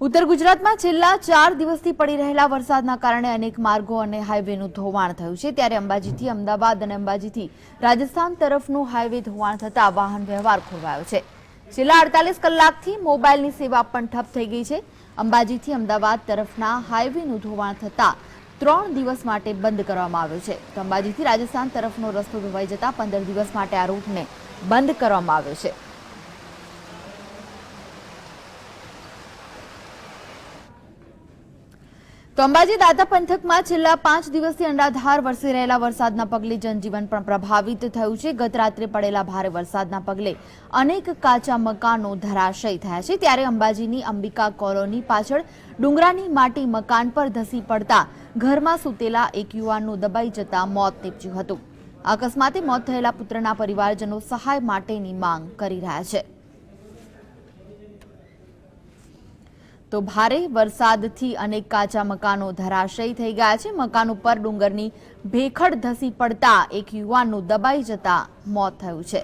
ઉત્તર ગુજરાતમાં છેલ્લા ચાર દિવસથી પડી રહેલા વરસાદના કારણે અનેક માર્ગો અને હાઈવેનું ધોવાણ થયું છે. ત્યારે અંબાજીથી અમદાવાદ અને અંબાજીથી રાજસ્થાન તરફનું હાઈવે ધોવાણ થતાં વાહન વ્યવહાર ખોરવાયો છે. છેલ્લા અડતાલીસ કલાકથી મોબાઈલની સેવા પણ ઠપ થઈ ગઈ છે. અંબાજીથી અમદાવાદ તરફના હાઈવેનું ધોવાણ થતાં ત્રણ દિવસ માટે બંધ કરવામાં આવ્યો છે. અંબાજીથી રાજસ્થાન તરફનો રસ્તો ધોવાઈ જતાં પંદર દિવસ માટે આ રૂટને બંધ કરવામાં આવ્યો છે. તો અંબાજી દાદા પંથકમાં છેલ્લા પાંચ દિવસથી અંડાધાર વરસી રહેલા વરસાદના પગલે જનજીવન પણ પ્રભાવિત થયું છે. ગત રાત્રે પડેલા ભારે વરસાદના પગલે અનેક કાચા મકાનો ધરાશય થયા છે. ત્યારે અંબાજીની અંબિકા કોલોની પાછળ ડુંગરાની માટી મકાન પર ધસી પડતા ઘરમાં સૂતેલા એક યુવાનનું દબાઈ જતા મોત નીપજ્યું હતું. અકસ્માતે મોત થયેલા પુત્રના પરિવારજનો સહાય માટેની માંગ કરી રહ્યા છે. તો ભારે વરસાદથી અનેક કાચા મકાનો ધરાશયી થઈ ગયા છે. મકાન ઉપર ડુંગરની ભેખડ ધસી પડતા એક યુવાનનું દબાઈ જતા મોત થયું છે.